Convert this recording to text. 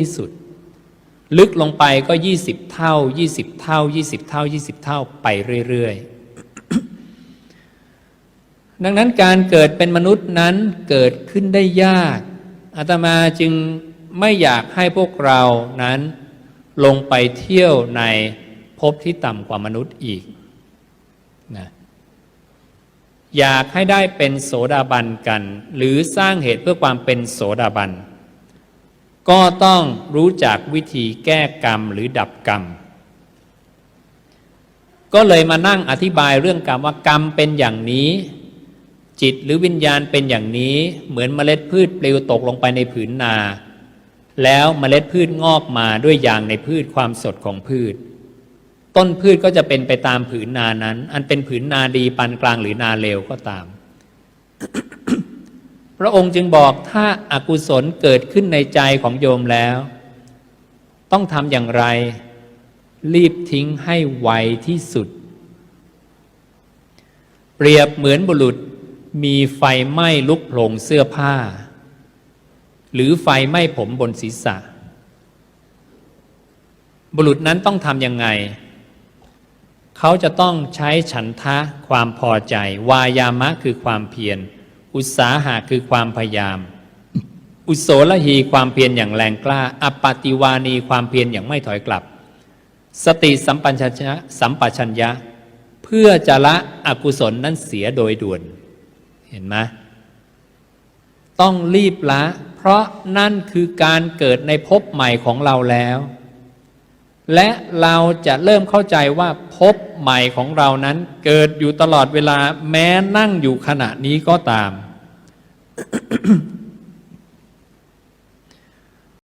ที่สุด ลึกลงไปก็ยี่สิบเท่ายี่สิบเท่ายี่สิบเท่ายี่สิบเท่าไปเรื่อยๆ ดังนั้นการเกิดเป็นมนุษย์นั้นเกิดขึ้นได้ยากอาตมาจึงไม่อยากให้พวกเรานั้นลงไปเที่ยวในภพที่ต่ำกว่ามนุษย์อีกนะอยากให้ได้เป็นโสดาบันกัน หรือสร้างเหตุเพื่อความเป็นโสดาบัน ก็ต้องรู้จักวิธีแก้กรรมหรือดับกรรม ก็เลยมานั่งอธิบายเรื่องกรรมว่ากรรมเป็นอย่างนี้ จิตหรือวิญญาณเป็นอย่างนี้ เหมือนเมล็ดพืชปลิวตกลงไปในผืนนา แล้วเมล็ดพืชงอกมาด้วยยางในพืชความสดของพืช ต้นพืชก็จะเป็นไปตามผืนนานั้น อันเป็นผืนนาดีปานกลางหรือนาเลวก็ตาม ระองค์จึงบอกถ้าอากุศลเกิดขึ้นในใจของโยมแล้ว ต้องทำอย่างไร รีบทิ้งให้ไวที่สุด เปรียบเหมือนบุรุษมีไฟไหม้ลุกโผลงเสื้อผ้า หรือไฟไหม้ผมบนศีรษะ บุรุษนั้นต้องทำยังไง เขาจะต้องใช้ฉันทะความพอใจ วายามะคือความเพียร อุตสาหะคือความพยายาม อุโสลหีความเพียรอย่างแรงกล้า อปปติวานีความเพียรอย่างไม่ถอยกลับ สติสัมปัญชะสัมปชัญญะ เพื่อจะละอกุศลนั้นเสียโดยด่วน เห็นไหมต้องรีบละ เพราะนั่นคือการเกิดในภพใหม่ของเราแล้ว และเราจะเริ่มเข้าใจว่าภพใหม่ของเรานั้นเกิดอยู่ตลอดเวลาแม้นั่งอยู่ขณะนี้ก็ตาม